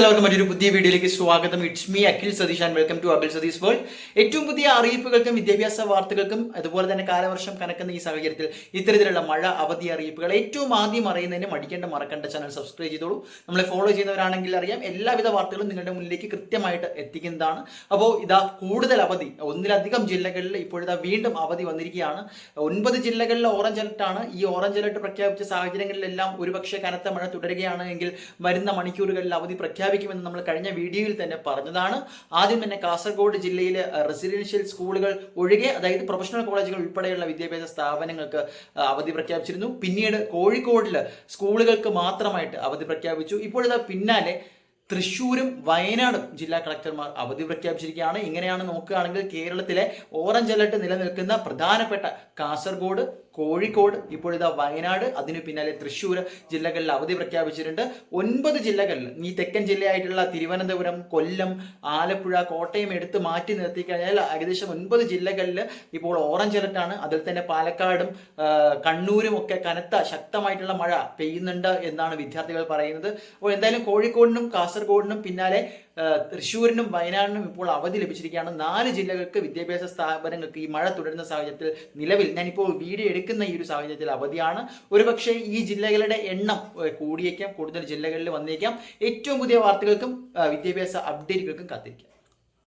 എല്ലാവർക്കും മറ്റൊരു പുതിയ വീഡിയോയിലേക്ക് സ്വാഗതം. It's me Akhil Satheesh and welcome to Akhil Satheesh world ഏറ്റവും പുതിയ അറിയിപ്പുകൾക്കും വിദ്യാഭ്യാസ വാർത്തകൾക്കും അതുപോലെ തന്നെ കാലവർഷം കനക്കുന്ന ഈ സാഹചര്യത്തിൽ ഇത്തരത്തിലുള്ള മഴ അവധി അറിയിപ്പുകൾ ഏറ്റവും ആദ്യം അറിയുന്നതിന് മടിക്കേണ്ട മറക്കേണ്ട ചാനൽ സബ്സ്ക്രൈബ് ചെയ്തോളൂ. നമ്മളെ ഫോളോ ചെയ്യുന്നവരാണെങ്കിൽ അറിയാം എല്ലാവിധ വാർത്തകളും നിങ്ങളുടെ മുന്നിലേക്ക് കൃത്യമായിട്ട് എത്തിക്കുന്നതാണ്. അപ്പോൾ ഇതാ കൂടുതൽ അവധി. ഒന്നിലധികം ജില്ലകളിൽ ഇപ്പോഴിതാ വീണ്ടും അവധി വന്നിരിക്കുകയാണ്. ഒൻപത് ജില്ലകളിൽ ഓറഞ്ച് അലർട്ടാണ് ഈ ഓറഞ്ച് അലർട്ട് പ്രഖ്യാപിച്ച സാഹചര്യങ്ങളിലെല്ലാം ഒരുപക്ഷെ കനത്ത മഴ തുടരുകയാണ് എങ്കിൽ വരുന്ന മണിക്കൂറുകളിൽ അവധി പ്രഖ്യാപിക്കുമെന്ന് നമ്മൾ കഴിഞ്ഞ വീഡിയോയിൽ തന്നെ പറഞ്ഞതാണ്. ആദ്യം തന്നെ കാസർഗോഡ് ജില്ലയിലെ റെസിഡൻഷ്യൽ സ്കൂളുകൾ ഒഴികെ അതായത് പ്രൊഫഷണൽ കോളേജുകൾ ഉൾപ്പെടെയുള്ള വിദ്യാഭ്യാസ സ്ഥാപനങ്ങൾക്ക് അവധി പ്രഖ്യാപിച്ചിരുന്നു. പിന്നീട് കോഴിക്കോടിൽ സ്കൂളുകൾക്ക് മാത്രമായിട്ട് അവധി പ്രഖ്യാപിച്ചു. ഇപ്പോഴിതാ പിന്നാലെ തൃശ്ശൂരും വയനാടും ജില്ലാ കളക്ടർമാർ അവധി പ്രഖ്യാപിച്ചിരിക്കുകയാണ്. ഇങ്ങനെയാണ് നോക്കുകയാണെങ്കിൽ കേരളത്തിലെ ഓറഞ്ച് അലർട്ട് നിലനിൽക്കുന്ന പ്രധാനപ്പെട്ട കാസർഗോഡ് കോഴിക്കോട് ഇപ്പോഴിതാ വയനാട് അതിനു പിന്നാലെ തൃശ്ശൂർ ജില്ലകളിൽ അവധി പ്രഖ്യാപിച്ചിട്ടുണ്ട്. ഒൻപത് ജില്ലകളിൽ ഈ തെക്കൻ ജില്ലയായിട്ടുള്ള തിരുവനന്തപുരം കൊല്ലം ആലപ്പുഴ കോട്ടയം എടുത്ത് മാറ്റി നിർത്തി കഴിഞ്ഞാൽ ഏകദേശം ഒൻപത് ജില്ലകളിൽ ഇപ്പോൾ ഓറഞ്ച് അലർട്ടാണ് അതിൽ തന്നെ പാലക്കാടും കണ്ണൂരും ഒക്കെ കനത്ത ശക്തമായിട്ടുള്ള മഴ പെയ്യുന്നുണ്ട് എന്നാണ് വിദ്യാർത്ഥികൾ പറയുന്നത്. അപ്പോൾ എന്തായാലും കോഴിക്കോടിനും കാസർഗോഡിനും പിന്നാലെ തൃശ്ശൂരിനും വയനാടിനും ഇപ്പോൾ അവധി ലഭിച്ചിരിക്കുകയാണ്. നാല് ജില്ലകൾക്ക് വിദ്യാഭ്യാസ സ്ഥാപനങ്ങൾക്ക് ഈ മഴ തുടരുന്ന സാഹചര്യത്തിൽ നിലവിൽ ഞാനിപ്പോൾ വീഡിയോ എടുക്കുന്ന ഈ ഒരു സാഹചര്യത്തിൽ അവധിയാണ്. ഒരുപക്ഷെ ഈ ജില്ലകളുടെ എണ്ണം കൂടിയേക്കാം. കൂടുതൽ ജില്ലകളിൽ വന്നേക്കാം. ഏറ്റവും പുതിയ വാർത്തകൾക്കും വിദ്യാഭ്യാസ അപ്ഡേറ്റുകൾക്കും കാത്തിരിക്കാം.